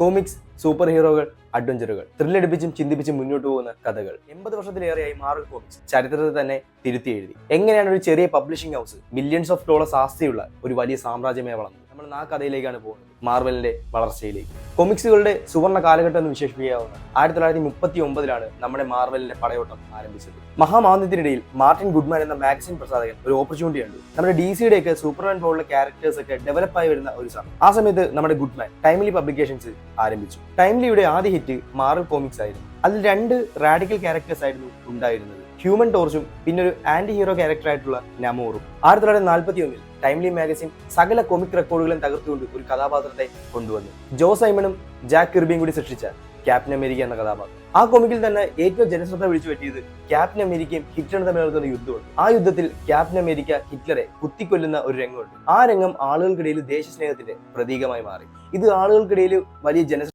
Comics super ഹീറോകൾ അഡ്വഞ്ചറുകൾ ത്രില്ലടിപ്പിച്ചും ചിന്തിപ്പിച്ചും മുന്നോട്ട് പോകുന്ന കഥകൾ. എൺപത് വർഷത്തിലേറെയായി മാർവൽ കോമിക്സ് ചരിത്രത്തെ തന്നെ തിരുത്തി എഴുതി. എങ്ങനെയാണ് ഒരു ചെറിയ publishing house millions of dollars ആസ്തിയുള്ള ഒരു വലിയ സാമ്രാജ്യമേ വളർന്നത്? നമ്മൾ ആ കഥയിലേക്കാണ് പോകുന്നത്. മാർവലിന്റെ വളർച്ചയിലേക്ക്. കൊമിക്സുകളുടെ സുവർണ കാലഘട്ടം എന്ന് വിശേഷിപ്പിക്കാവുന്ന ആയിരത്തി തൊള്ളായിരത്തി മുപ്പത്തി ഒമ്പതിലാണ് നമ്മുടെ മാർവലിന്റെ പടയോട്ടം ആരംഭിച്ചത്. മഹാമാന്ദ്യത്തിനിടയിൽ മാർട്ടിൻ ഗുഡ്മാൻ എന്ന മാഗസിൻ പ്രസാധകൻ ഒരു ഓപ്പർച്യൂണിറ്റി കണ്ടു. നമ്മുടെ ഡി സിയുടെ ഒക്കെ സൂപ്പർമാൻ പോലുള്ള ക്യാരക്ടേഴ്സ് ഒക്കെ ഡെവലപ്പ് ആയി വരുന്ന ഒരു സമയം. ആ സമയത്ത് നമ്മുടെ ഗുഡ്മാൻ ടൈംലി പബ്ലിക്കേഷൻസ് ആരംഭിച്ചു. ടൈംലിയുടെ ആദ്യ ഹിറ്റ് മാർവൽ കോമിക്സ് ആയിരുന്നു. അതിൽ രണ്ട് റാഡിക്കൽ ക്യാരക്ടേഴ്സ് ആയിരുന്നു ഉണ്ടായിരുന്നത്. ഹ്യൂമൻ ടോർച്ചും പിന്നെ ഒരു ആന്റി ഹീറോ ക്യാരക്ടർ ആയിട്ടുള്ള നമോറും ആയിരത്തി തൊള്ളായിരത്തി നാൽപ്പത്തി ഒന്നിൽ ടൈംലി മാഗസിൻ സകല കൊമിക് റെക്കോർഡുകളും തകർത്തുകൊണ്ട് ഒരു കഥാപാത്രത്തെ കൊണ്ടുവന്നു. ജോ സൈമണും ജാക്ക് കിർബിയും കൂടി സൃഷ്ടിച്ച ക്യാപ്റ്റൻ അമേരിക്ക എന്ന കഥാപാത്രം. ആ കോമിക്കിൽ തന്നെ ഏറ്റവും ജനശ്രദ്ധ വിളിച്ചു പറ്റിയത് ക്യാപ്റ്റൻ അമേരിക്കയും ഹിറ്റ്ലറും തമ്മിൽ നടത്തുന്ന യുദ്ധമാണ്. ആ യുദ്ധത്തിൽ ക്യാപ്റ്റൻ അമേരിക്ക ഹിറ്റ്ലറെ കുത്തിക്കൊല്ലുന്ന ഒരു രംഗമുണ്ട്. ആ രംഗം ആളുകൾക്കിടയിൽ ദേശസ്നേഹത്തിന്റെ പ്രതീകമായി മാറി. ഇത് ആളുകൾക്കിടയിൽ വലിയ ജന